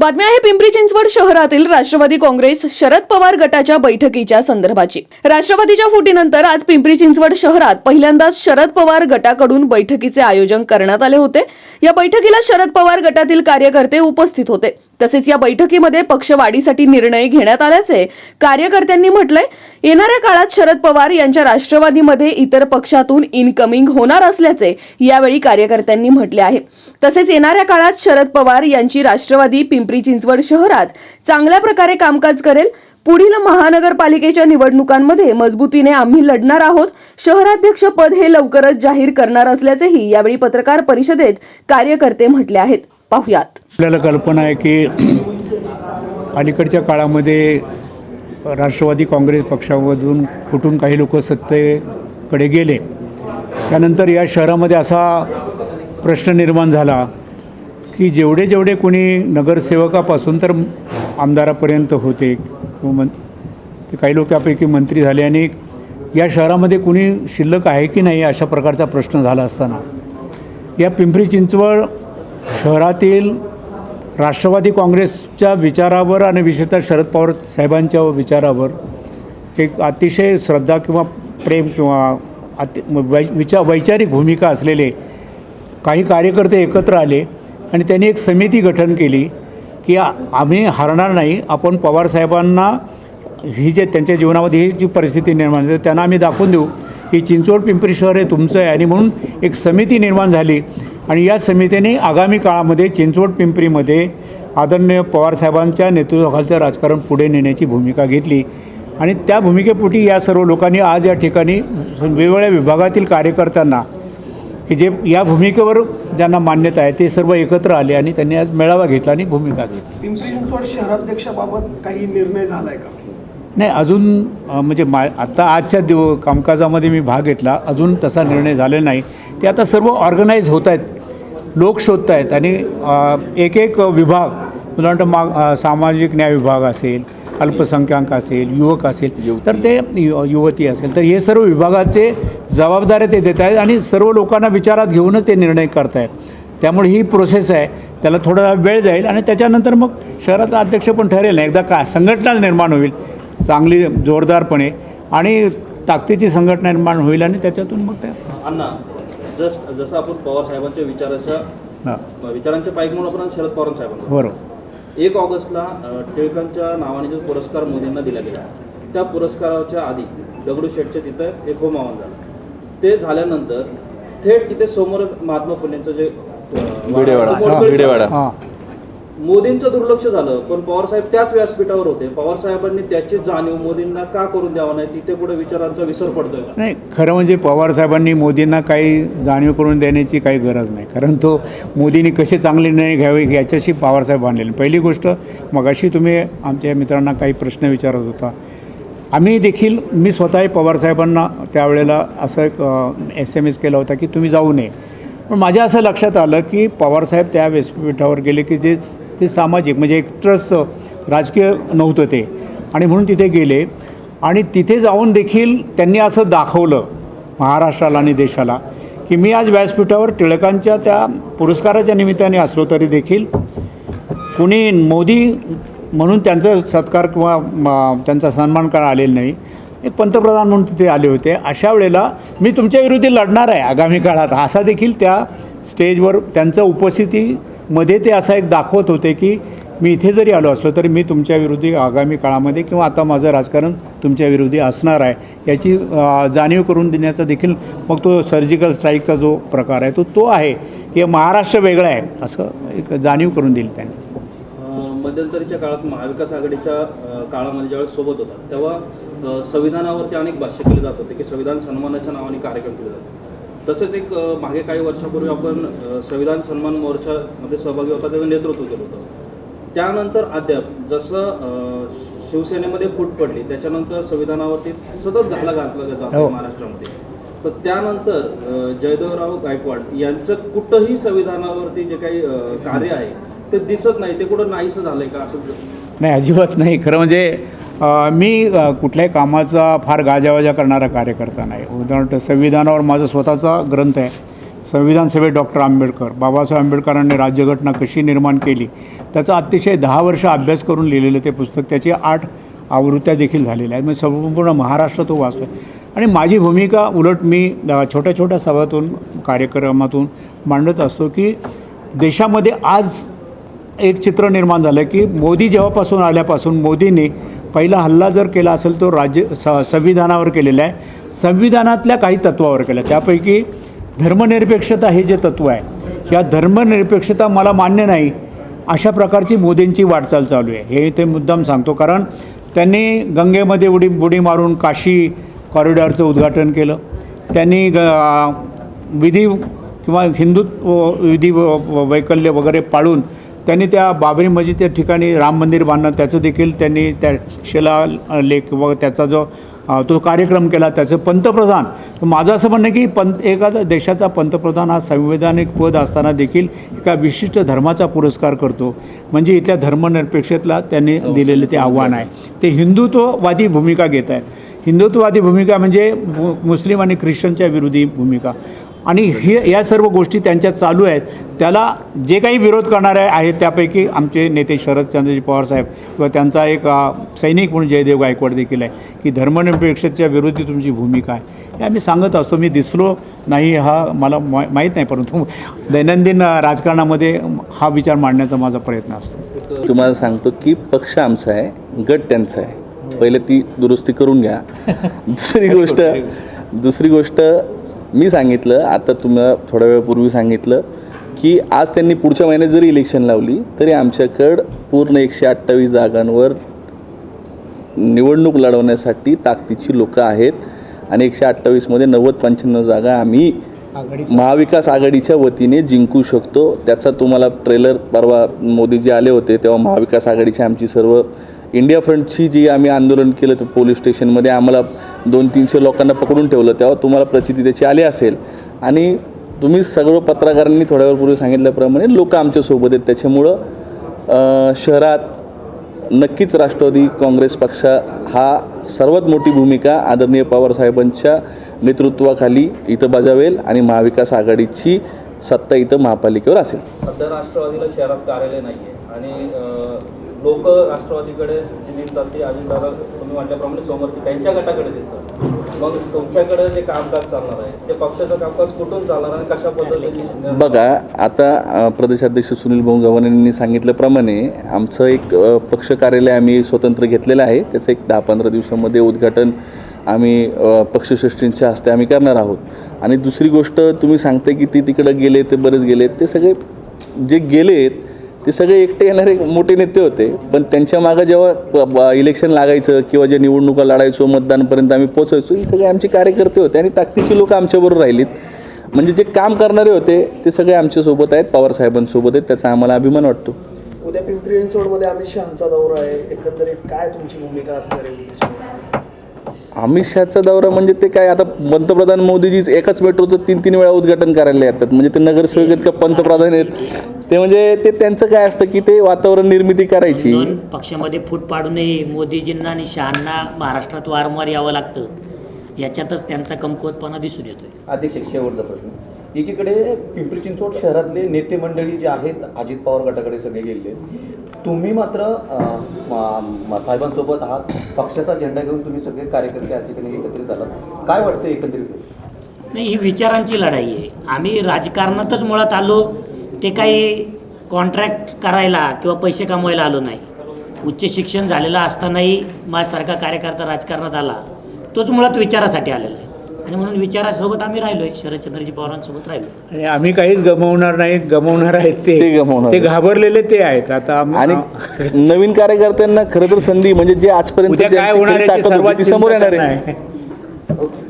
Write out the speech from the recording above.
बातमी आहे पिंपरी चिंचवड शहरातील राष्ट्रवादी काँग्रेस शरद पवार गटाच्या बैठकीच्या संदर्भाची. राष्ट्रवादीच्या फुटीनंतर आज पिंपरी चिंचवड शहरात पहिल्यांदाच शरद पवार गटाकडून बैठकीचे आयोजन करण्यात आले होते. या बैठकीला शरद पवार गटातील कार्यकर्ते उपस्थित होते. तसेच या बैठकीमध्ये पक्षवाढीसाठी निर्णय घेण्यात आल्याचे कार्यकर्त्यांनी म्हटलंय. येणाऱ्या काळात शरद पवार यांच्या राष्ट्रवादीमध्ये इतर पक्षातून इनकमिंग होणार असल्याचे यावेळी कार्यकर्त्यांनी म्हटले आहे. तसेच येणाऱ्या काळात शरद पवार यांची राष्ट्रवादी पिंपरी चिंचवड शहरात चांगल्या प्रकारे कामकाज करेल. पुढील महानगरपालिकेच्या निवडणुकांमध्ये मजबूतीने आम्ही लढणार आहोत. शहराध्यक्ष पद हे लवकरच जाहीर करणार असल्याचेही यावेळी पत्रकार परिषदेत कार्यकर्ते म्हटले आहेत. पाहुयात. आपल्याला कल्पना आहे की अलीकडच्या काळामध्ये राष्ट्रवादी काँग्रेस पक्षामधून फुटून काही लोक सत्तेकडे गेले. त्यानंतर या शहरामध्ये असा प्रश्न निर्माण झाला की जेवढे जेवढे कोणी नगरसेवकापासून तर आमदारापर्यंत होते किंवा मन ते काही लोक त्यापैकी मंत्री झाले आणि या शहरामध्ये कुणी शिल्लक आहे की नाही अशा प्रकारचा प्रश्न झाला असताना. या पिंपरी चिंचवड शहरातील राष्ट्रवादी काँग्रेसच्या विचारावर आणि विशेषतः शरद पवार साहेबांच्या विचारावर एक अतिशय श्रद्धा किंवा प्रेम किंवा अति वै विचार वैचारिक भूमिका असलेले काही कार्यकर्ते एकत्र आले आणि त्यांनी एक समिती गठन केली की आम्ही हरणार नाही. आपण पवारसाहेबांना ही जे त्यांच्या जीवनामध्ये ही जी परिस्थिती निर्माण झाली त्यांना आम्ही दाखवून देऊ की चिंचवड पिंपरी शहर हे तुमचं आहे आणि म्हणून एक समिती निर्माण झाली. आणि या समितीने आगामी काळामध्ये चिंचवड पिंपरीमध्ये आदरणीय पवारसाहेबांच्या नेतृत्वाखालचं राजकारण पुढे नेण्याची भूमिका घेतली. आणि त्या भूमिकेपोटी या सर्व लोकांनी आज या ठिकाणी वेगवेगळ्या विभागातील कार्यकर्त्यांना की जे या भूमिकेवर ज्यांना मान्यता आहे ते सर्व एकत्र आले आणि त्यांनी आज मेळावा घेतला आणि भूमिका घेतली. पिंपरी चिंचवड शहराध्यक्षाबाबत काही निर्णय झालाय का? नाही अजून म्हणजे मा आत्ता आजच्या दिव कामकाजामध्ये मी भाग घेतला. अजून तसा निर्णय झालेला नाही. ते आता सर्व ऑर्गनाईज होत आहेत. लोक शोधत आहेत आणि एक एक विभाग उदाहरणार्थ मा सामाजिक न्याय विभाग असेल अल्पसंख्याक असेल युवक असेल तर ते यु युवती असेल तर हे सर्व विभागाचे जबाबदाऱ्या ते देत आहेत आणि सर्व लोकांना विचारात घेऊनच ते निर्णय करत आहेत त्यामुळे ही प्रोसेस आहे त्याला थोडा वेळ जाईल आणि त्याच्यानंतर मग शहराचा अध्यक्ष पण ठरेल ना एकदा का संघटना निर्माण होईल चांगली जोरदारपणे आणि ताकदीची संघटना निर्माण होईल आणि त्याच्यातून मग त्या अण्णा जस जसं आपण पवार साहेबांच्या विचाराच्या विचारांच्या पाईक म्हणून आपण शरद पवार साहेबांचा बरोबर. एक ऑगस्टला टिळकांच्या नावाने जो पुरस्कार मोदींना दिला गेला त्या पुरस्काराच्या आधी दगडूशेठच्या तिथं एक होम आवाहन झालं. ते झाल्यानंतर थेट तिथे समोर महात्मा फुलेंचं जे भिडेवाडा तो मोडकळीस भिडेवाडा हां मोदींचं दुर्लक्ष झालं. पण पवारसाहेब त्याच व्यासपीठावर होते. पवारसाहेबांनी त्याची जाणीव मोदींना का करून द्यावा नाही तिथे कुठे विचारांचा विसर पडतोय. नाही खरं म्हणजे पवारसाहेबांनी मोदींना काही जाणीव करून देण्याची काही गरज नाही. कारण तो मोदींनी कसे चांगले निर्णय घ्यावे याच्याशी पवारसाहेब बांधलेले पहिली गोष्ट मगाशी तुम्ही आमच्या मित्रांना काही प्रश्न विचारत होता. आम्ही देखील मी स्वतः पवारसाहेबांना त्यावेळेला असं एक एस एम एस केला होता की तुम्ही जाऊ नये. पण माझ्या असं लक्षात आलं की पवारसाहेब त्या व्यासपीठावर गेले की जे ते सामाजिक म्हणजे एक ट्रस्ट राजकीय नव्हतं ते. आणि म्हणून तिथे गेले. आणि तिथे जाऊन देखील त्यांनी असं दाखवलं महाराष्ट्राला आणि देशाला की मी आज व्यासपीठावर टिळकांच्या त्या पुरस्काराच्या निमित्ताने असलो तरी देखील कुणी मोदी म्हणून त्यांचा सत्कार किंवा त्यांचा सन्मान करा आलेला नाही. एक पंतप्रधान म्हणून तिथे आले होते. अशा वेळेला मी तुमच्या विरोधी लढणार आहे आगामी काळात. असा देखील त्या स्टेजवर त्यांचं उपस्थिती मध्ये ते असा एक दाखवत होते की मी इथे जरी आलो असलो तरी मी तुमच्या विरोधी आगामी काळामध्ये किंवा आता माझं राजकारण तुमच्या विरोधी असणार आहे. याची जाणीव करून देण्याचा देखील मग तो सर्जिकल स्ट्राईकचा जो प्रकार आहे तो तो आहे. की महाराष्ट्र वेगळा आहे असं एक जाणीव करून दिली त्यांनी. मध्यंतरीच्या काळात महाविकास आघाडीच्या काळामध्ये ज्यावेळेस सोबत होता तेव्हा संविधानावरती अनेक भाष्य केले जात होते की संविधान सन्मानाच्या नावाने कार्यक्रम केले जातात तसेच एक मागे काही वर्षापूर्वी आपण संविधान सन्मान मोर्चामध्ये सहभागी होता त्याचं नेतृत्व केलं होतं. त्यानंतर अद्याप जसं शिवसेनेमध्ये फूट पडली त्याच्यानंतर संविधानावरती सतत घाला घातला जातो हो. महाराष्ट्रामध्ये. तर त्यानंतर जयदेवराव गायकवाड यांचं कुठंही संविधानावरती जे काही कार्य आहे ते दिसत नाही ते कुठं नाहीसं झालंय का असं? नाही अजिबात नाही. खरं म्हणजे मी कुठल्याही कामाचा फार गाजावाजा करणारा कार्यकर्ता नाही. उदाहरणार्थ संविधानावर माझा स्वतःचा ग्रंथ आहे. संविधान सभेत डॉक्टर आंबेडकर बाबासाहेब आंबेडकरांनी राज्यघटना कशी निर्माण केली त्याचा अतिशय दहा वर्ष अभ्यास करून लिहिलेलं ते पुस्तक त्याची आठ आवृत्त्या देखील झालेल्या आहेत. मी संपूर्ण महाराष्ट्र तो वाचतो आणि माझी भूमिका उलट मी छोट्या छोट्या सभातून कार्यक्रमातून मांडत असतो की देशामध्ये आज एक चित्र निर्माण झालं की मोदी जेव्हापासून आल्यापासून मोदीने पहिला हल्ला जर केला असेल तो राज्य स संविधानावर केलेला आहे. संविधानातल्या काही तत्वावर केला त्यापैकी धर्मनिरपेक्षता हे जे तत्त्व आहे या धर्मनिरपेक्षता मला मान्य नाही. अशा प्रकारची मोदींची वाटचाल चालू आहे. हे ते मुद्दाम सांगतो कारण त्यांनी गंगेमध्ये उडी बुडी मारून काशी कॉरिडॉरचं उद्घाटन केलं. त्यांनी ग विधी किंवा हिंदुत्व विधी व- वैकल्य वगैरे पाळून त्यांनी त्या बाबरी मस्जिद या ठिकाणी राम मंदिर बांधणं त्याचं देखील त्यांनी त्या शिला लेख व त्याचा जो तो कार्यक्रम केला त्याचं पंतप्रधान. माझं असं म्हणणं आहे की पंत एखादा देशाचा पंतप्रधान हा संवैधानिक पद असताना देखील एका विशिष्ट धर्माचा पुरस्कार करतो. म्हणजे इथल्या धर्मनिरपेक्षतेला त्यांनी दिलेलं ते आव्हान आहे. ते हिंदुत्ववादी भूमिका घेत आहे. हिंदुत्ववादी भूमिका म्हणजे मु मुस्लिम आणि ख्रिश्चनच्या विरोधी भूमिका. आणि हे या सर्व गोष्टी त्यांच्या चालू आहेत. त्याला जे काही विरोध करणारे आहेत त्यापैकी आमचे नेते शरदचंद्रजी पवार साहेब किंवा त्यांचा एक सैनिक म्हणून जयदेव गायकवाड देखील आहे की धर्मनिरपेक्षतेच्या विरोधी तुमची भूमिका आहे. हे आम्ही सांगत असतो. मी दिसलो नाही हा मला मा माहीत नाही परंतु दैनंदिन राजकारणामध्ये हा विचार मांडण्याचा माझा प्रयत्न असतो. तुम्हाला सांगतो की पक्ष आमचा आहे गट त्यांचा आहे. पहिले ती दुरुस्ती करून घ्या. दुसरी गोष्ट दुसरी गोष्ट मी सांगितलं आता तुम्हाला थोड्या वेळापूर्वी सांगितलं की आज त्यांनी पुढच्या महिन्यात जरी इलेक्शन लावली तरी आमच्याकडं पूर्ण एकशे अठ्ठावीस जागांवर निवडणूक लढवण्यासाठी ताकदीची लोकं आहेत. आणि एकशे अठ्ठावीसमध्ये नव्वद पंच्याण्णव जागा आम्ही महाविकास आघाडीच्या वतीने जिंकू शकतो. त्याचा तुम्हाला ट्रेलर परवा मोदीजी आले होते तेव्हा महाविकास आघाडीची आमची सर्व इंडिया फ्रंटची जी आम्ही आंदोलन केलं तर पोलीस स्टेशनमध्ये आम्हाला दोन तीनशे लोकांना पकडून ठेवलं तेव्हा तुम्हाला प्रचिती त्याची आली असेल. आणि तुम्ही सर्व पत्रकारांनी थोड्या वेळपूर्वी सांगितल्याप्रमाणे लोक आमच्यासोबत आहेत. त्याच्यामुळं शहरात नक्कीच राष्ट्रवादी काँग्रेस पक्ष हा सर्वात मोठी भूमिका आदरणीय पवारसाहेबांच्या नेतृत्वाखाली इथं बजावेल आणि महाविकास आघाडीची सत्ता इथं महापालिकेवर असेल. सध्या राष्ट्रवादीला शहरात कार्यालय नाही आहे आणि लोक राष्ट्रवादीकडे जी तुम्ही म्हटल्याप्रमाणे समोरचे त्यांच्या गटाकडे दिसतात. मग तुमच्याकडे जे कामकाज चालणार आहे ते पक्षाचं कामकाज कुठून चालणार आणि कशा पद्धतीने? बघा आता प्रदेशाध्यक्ष सुनील भाऊ यांनी सांगितल्याप्रमाणे आमचं एक पक्ष कार्यालय आम्ही स्वतंत्र घेतलेलं आहे. त्याचं एक दहा पंधरा दिवसामध्ये उद्घाटन आम्ही पक्षश्रेष्ठींच्या हस्ते आम्ही करणार आहोत. आणि दुसरी गोष्ट तुम्ही सांगते की ती तिकडं गेले ते बरेच गेले ते सगळे जे गेलेत ते सगळे एकटे येणारे मोठे नेते होते. पण त्यांच्या मागं जेव्हा इलेक्शन लागायचं किंवा जे निवडणुका लढायचो मतदानपर्यंत आम्ही पोचायचो हे सगळे आमचे कार्यकर्ते होते आणि ताकदीची लोक आमच्याबरोबर राहिलीत. म्हणजे जे काम करणारे होते ते सगळे आमच्यासोबत आहेत पवार साहेबांसोबत आहेत त्याचा आम्हाला अभिमान वाटतो. उद्या पिंपरी चिंचवडमध्ये अमित शहाचा दौरा आहे. एकंदरीत काय तुमची भूमिका असणार आहे? अमित शहाचा दौरा म्हणजे ते काय आता पंतप्रधान मोदीजी एकाच मेट्रोचं तीन तीन वेळा उद्घाटन करायला येतात. म्हणजे ते नगरसेवक आहेत का पंतप्रधान आहेत? ते म्हणजे ते त्यांचं काय असतं की ते वातावरण निर्मिती करायची. दोन पक्षामध्ये फूट पाडूनही मोदीजींना आणि शहांना महाराष्ट्रात वारंवार यावं लागतं. याच्यातच त्यांचा कमकुवतपणा दिसून येतोय. अध्यक्ष शेवटचा प्रश्न. एकीकडे पिंपरी चिंचवड शहरातले नेते मंडळी जे आहेत अजित पवार गटाकडे सगळे गेले. तुम्ही मात्र अं, म- म- साहेबांसोबत आहात. पक्षाचा झेंडा घेऊन तुम्ही सगळे कार्यकर्ते या ठिकाणी एकत्रित झालात. काय वाटतं एकत्रित नाही ही विचारांची लढाई आहे. आम्ही राजकारणातच मुळात आलो. ते काही कॉन्ट्रॅक्ट करायला किंवा पैसे कमवायला आलो नाही. उच्च शिक्षण झालेलं असतानाही माझ्यासारखा कार्यकर्ता राजकारणात आला. तोच मुळात विचारासाठी आलेला आहे. आणि म्हणून विचारासोबत आम्ही राहिलो आहे शरदचंद्रजी पवारांसोबत राहिलो आणि आम्ही काहीच गमवणार नाही गमवणार आहेत ते. ते गमावणार. ते घाबरलेले ते आहेत. आता आणि नवीन कार्यकर्त्यांना खरं तर संधी म्हणजे जे आजपर्यंत काय होणार समोर येणार आहे. आहे ओके.